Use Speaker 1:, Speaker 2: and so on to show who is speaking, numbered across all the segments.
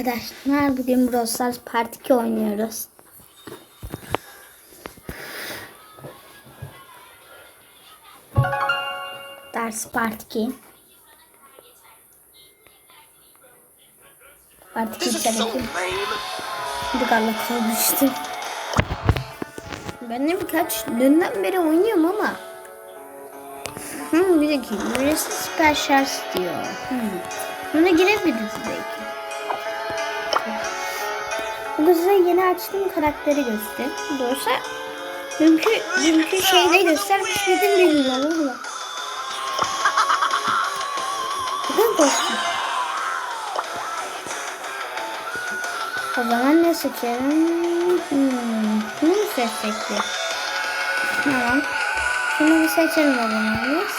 Speaker 1: arkadaşlar. Bugün Brawl Stars Part 2 oynuyoruz. Ders Part 2. Part 2
Speaker 2: This is so
Speaker 1: tabii ki.
Speaker 2: lame.
Speaker 1: Bir galla kalmıştı. Ben de birkaç dünden beri oynuyorum ama. Hmm, bir dakika. Birisi süper şarj diyor. Hmm. Buna girebiliriz belki. Açtığım karakteri göster. Doğrusu dünkü, dünkü şeyde göstermiş miydim bilmiyorum ama. Bakın koştum. O zaman ne seçelim? Hmm, bunu mu seçsek diye. Tamam. Şunu bir seçelim o zaman biz.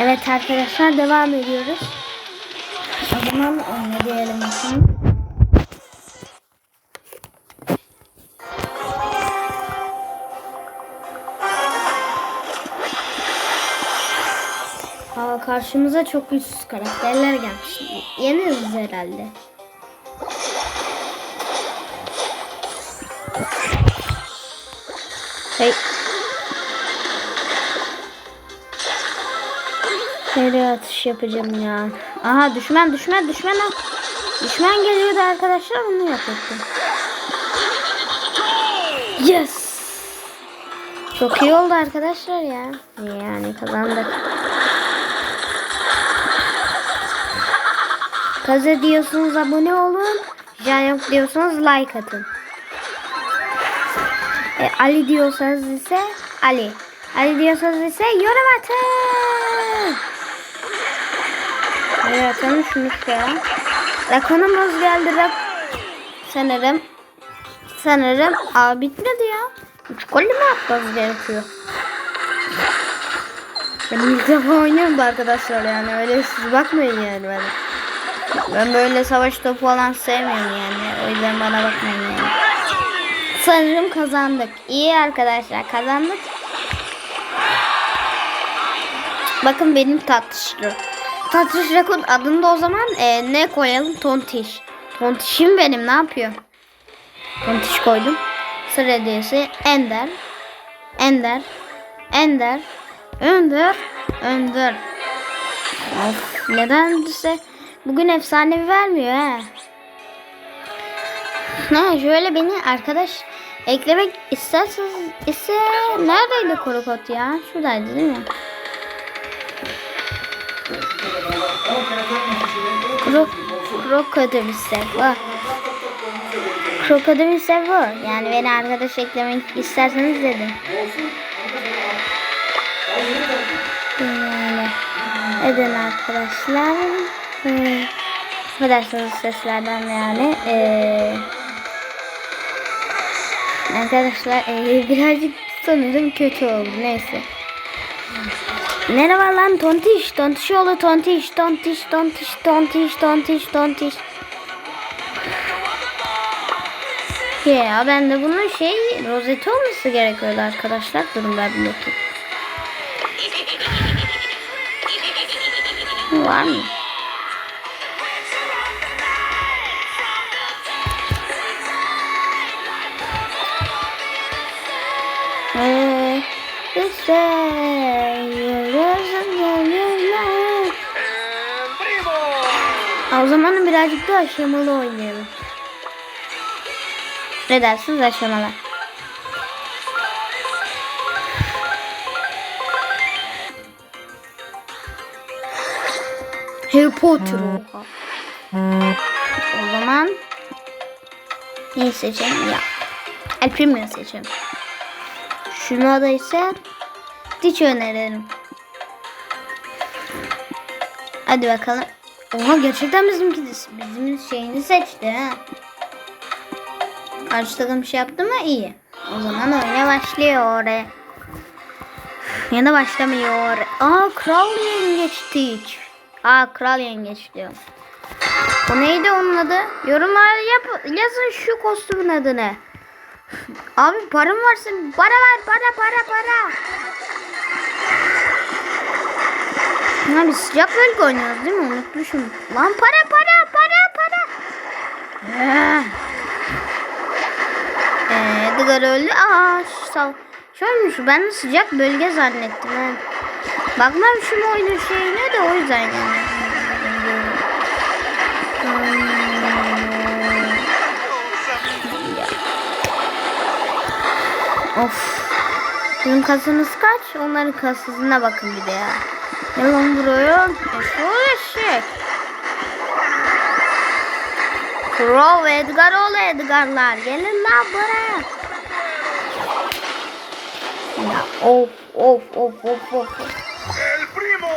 Speaker 1: Evet arkadaşlar devam ediyoruz. O zaman oyna diyelim bakalım. Karşımıza çok güçsüz karakterler gelmiş. Yeniriz herhalde. Hey. Nereye atış yapacağım ya? Aha düşman düşman düşman. Düşman geliyordu arkadaşlar onu yapacaktım. Yes. Çok iyi oldu arkadaşlar ya. Yani kazandık. Kaz ediyorsunuz abone olun. Can yok diyorsanız like atın. E, Ali diyorsanız ise Ali. Ali diyorsanız ise yorum atın. Evet atalım şunu şuraya. Rakonumuz geldi. Rak sanırım. Sanırım. Aa bitmedi ya. Üç golle mi atmamız gerekiyor? Ben ilk defa oynuyorum da arkadaşlar yani öyle siz bakmayın yani ben. Ben böyle savaş topu falan sevmiyorum yani. O yüzden bana bakmayın yani. Sanırım kazandık. İyi arkadaşlar kazandık. Bakın benim tatlışlı. Tatlış Rakun adında o zaman e, ne koyalım? Tontiş. Tontişim benim ne yapıyor? Tontiş koydum. Sıra hediyesi Ender. Ender. Ender. Önder. Önder. Of nedense bugün efsanevi vermiyor he. Ha şöyle beni arkadaş eklemek isterseniz ise neredeydi korukot ya? Şuradaydı değil mi? Krok krokodilse var. Krokodilse var. Yani beni arkadaş eklemek isterseniz dedim. Yani edin arkadaşlar. Hmm. Affedersiniz seslerden yani. Ee, arkadaşlar ee, birazcık sanırım kötü oldu. Neyse. Merhaba lan tontiş. Tontiş oğlu tontiş. Tontiş tontiş tontiş tontiş tontiş. Ya ben de bunun şey rozeti olması gerekiyordu arkadaşlar. Durun ben bir bakayım. Var mı?
Speaker 2: And primo.
Speaker 1: O zaman birazcık da aşamalı oynayalım. Ne dersiniz aşamalı? Harry Potter oha. O zaman neyi seçelim ya? El Primo seçelim. Şunu da ise Stitch öneririm. Hadi bakalım. Oha gerçekten bizimki bizim şeyini seçti ha. Takım şey yaptı mı iyi. O zaman oyuna başlıyor oraya. Ya da başlamıyor. Aa kral yengeç Stitch. Aa kral yengeç diyor. O neydi onun adı? Yorumlara yap yazın şu kostümün adını. Abi param varsın. Para ver para para para. Bunlar biz sıcak bölge oynuyoruz değil mi? Unutmuşum. Lan para para para para. Eee Edgar öldü. Aa sal. Şöyleymiş ben sıcak bölge zannettim. He. Bakmam şu oyunun şeyine de o yüzden yani. Of. Bunun kasımız kaç? Onların kasasına bakın bir de ya. Ne lan buraya? Eşol eşek. Crow Edgar ol Edgar'lar. Gelin lan buraya. Ya of of of of of.
Speaker 2: El primo.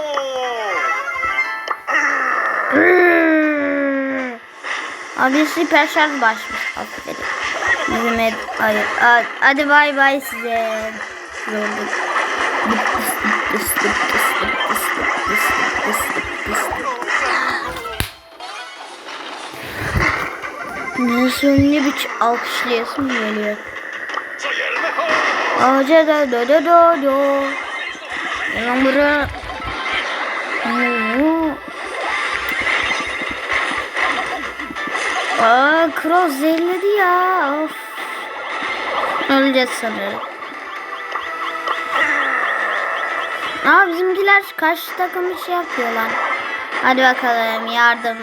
Speaker 1: Abi süper şarj başmış. Aferin. Bizim Ed... Hayır. Hadi, bay bay size. Yoruldum. Nasıl ünlü bir alkışlayasım geliyor. Ağaca da do do do do. Yalan bura. Oo. Aa, Cross zehirledi ya. Of. Öleceğiz sanırım. Aa bizimkiler karşı takım bir şey yapıyorlar. Hadi bakalım yardım.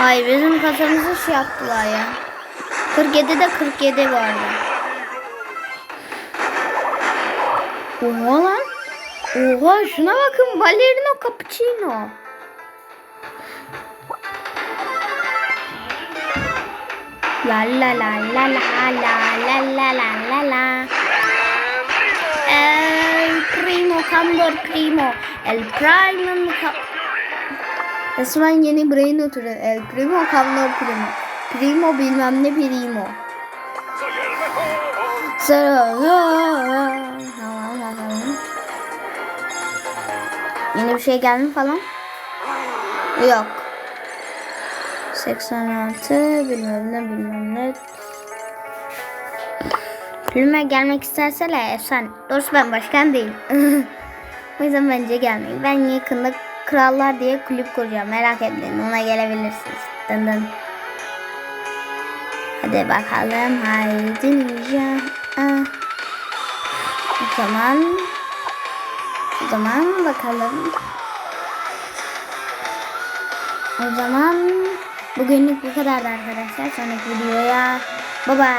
Speaker 1: Ay bizim kasamızı şey yaptılar ya. 47'de 47 vardı. Oha lan. Oha şuna bakın Valerino Cappuccino. La la la la la la la la la la la. El primo Candor primo. El primo Resmen yeni brain oturuyor. El primo Candor primo. Primo bilmem ne primo.
Speaker 2: El mejor.
Speaker 1: Sıra. Yeni bir şey geldi falan? Yok. 86 bilmem ne bilmem ne. Kulüme gelmek isterseler sen. Doğrusu ben başkan değilim. o yüzden bence gelmeyin. Ben yakında krallar diye kulüp kuracağım. Merak etmeyin ona gelebilirsiniz. Dın dın. Hadi bakalım. Haydi ninja. Ah. O zaman o zaman bakalım. O zaman bugünlük bu kadar arkadaşlar. Sonraki videoya bye bye.